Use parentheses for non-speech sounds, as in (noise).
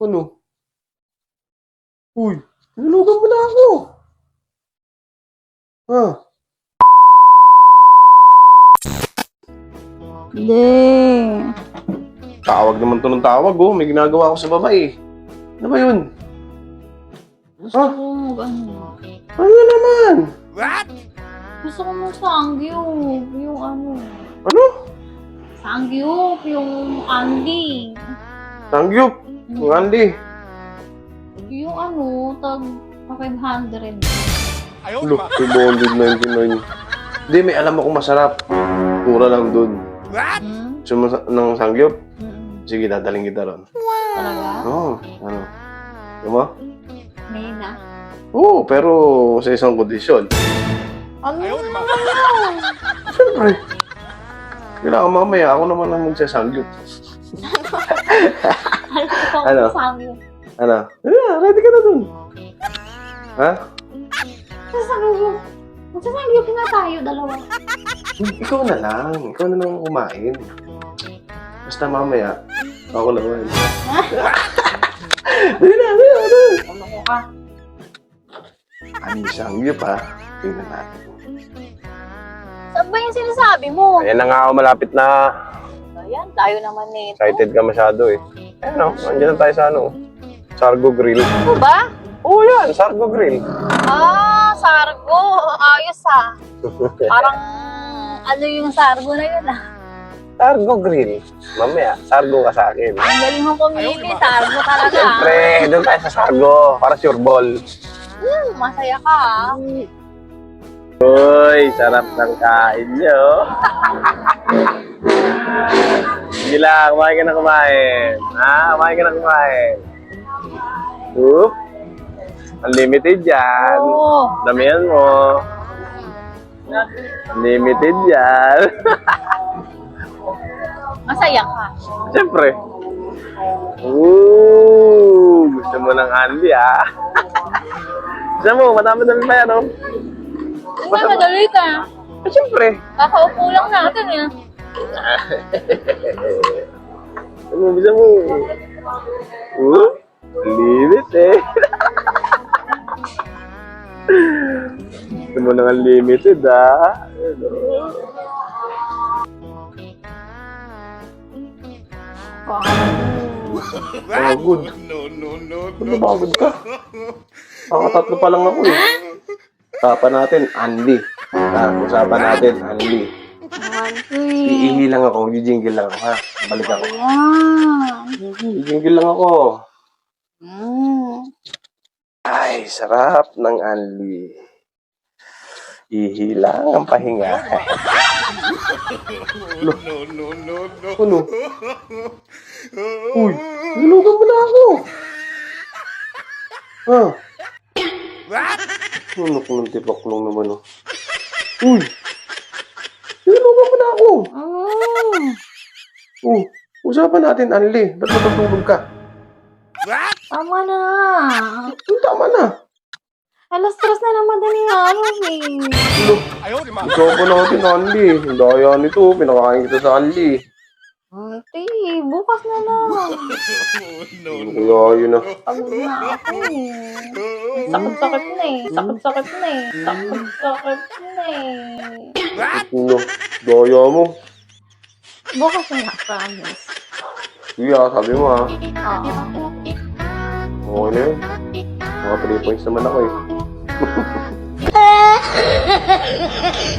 Ano? Uy, nilulugan mo na ako. Ha? Hindi. Tawag naman to ng tawag, oh. May ginagawa ako sa babae. Ano ba yun? Gusto Ah? ko mag ano. Ano naman? Gusto ko mag sangyup. Yung ano. Ano? Sangyup. Yung Andy. Sangyup. Hmm. Ang Andy. Yung ano, tag pa 500. Look, 299. Hindi, may alam akong masarap. Mura lang dun. Hmm? Gusto mo sa- ng sangyup? Mm-mm. Sige, dadaling kita ron. Talaga? Oo, ano? Di ba? May na. Oo, pero sa isang kondisyon. Ano? Siyempre. Kailangan mamaya, ako naman ang magsasangyup. (laughs) Ikaw Ano? ano? sangyup. Ano? Yeah, ready ka na dun. Ha? Sasangyup. Magsasangyup nga tayo, dalawa. Ikaw na lang. Ikaw na lang kumain. Basta mamaya, ako naman. Dali na, dali na, dali. Ano ko ka? Ang sangyup ha. Tingnan natin. Saan ba yung sinasabi mo? Ayan na nga ako, malapit na. Ayan, tayo naman nito. Excited ka masyado eh. Ayan o, nandiyan na tayo sa ano. Sargo Grill. Ano ba? Oo yan, Sargo Grill. Ah, sargo. Ayos ah. (laughs) Parang ano yung sargo na yun ah. Sargo Grill. Mamaya, Sargo ka sa akin. Ang galing mo pumili. Sargo talaga ah. Siyempre, doon tayo sa Sargo. Para sure ball. Hmm, masaya ka ah. Uy, sarap ng kain nyo. (laughs) Sige lang, kumain ka na kumain. Ha? Kumain ka na kumain. Oop. Unlimited yan. Oo. Damihan mo. Unlimited yan. (laughs) Masaya ka. Siyempre. Ooh, gusto mo ng Andy ah. (laughs) Gusto mo, madami-dami pa yan oh. Hindi nga, madali ka. Eh, siyempre. Kakaupo lang natin eh. (laughs) Ano, bisa mo? Oh, limit eh. (laughs) Gusto mo ng unlimited ah. Ano? Pagod. No, no, no, Ano pagod ka? Nakatatlo pa lang ako eh. Usapan natin, Andy. Ah, usapan natin, Andy. Andy. Iihi lang ako, jingle lang ako ha. Balik ako. Ayan. Jingle lang ako. Mm. Ay, sarap ng Andy. Ihi lang ang pahinga. (laughs) no, no, no, no. Ano? Uy, nilugan mo na ako. Ha? Ano kung ng tipaklong naman oh. Uy! Nilugan mo na ako. Mm. Oh, usapan natin, Anli. Ba't matutulog ka? Tama na. Hmm, tama na. Alas tres na ng madaling araw eh. Ano? Usapan natin, Anli. Ang daya nito. Pinakain kita sa Anli. Auntie, bukas na lang. (laughs) No, Ano kaya yun ah? Pagod na ako eh. Sakit-sakit na eh. Sakit-sakit na eh. Sakit-sakit na eh. Ano? Daya mo. Bukas na lang, promise. Ah, sabi mo ah. Oo. Okay na yun. Mga 3 points naman ako eh. (laughs)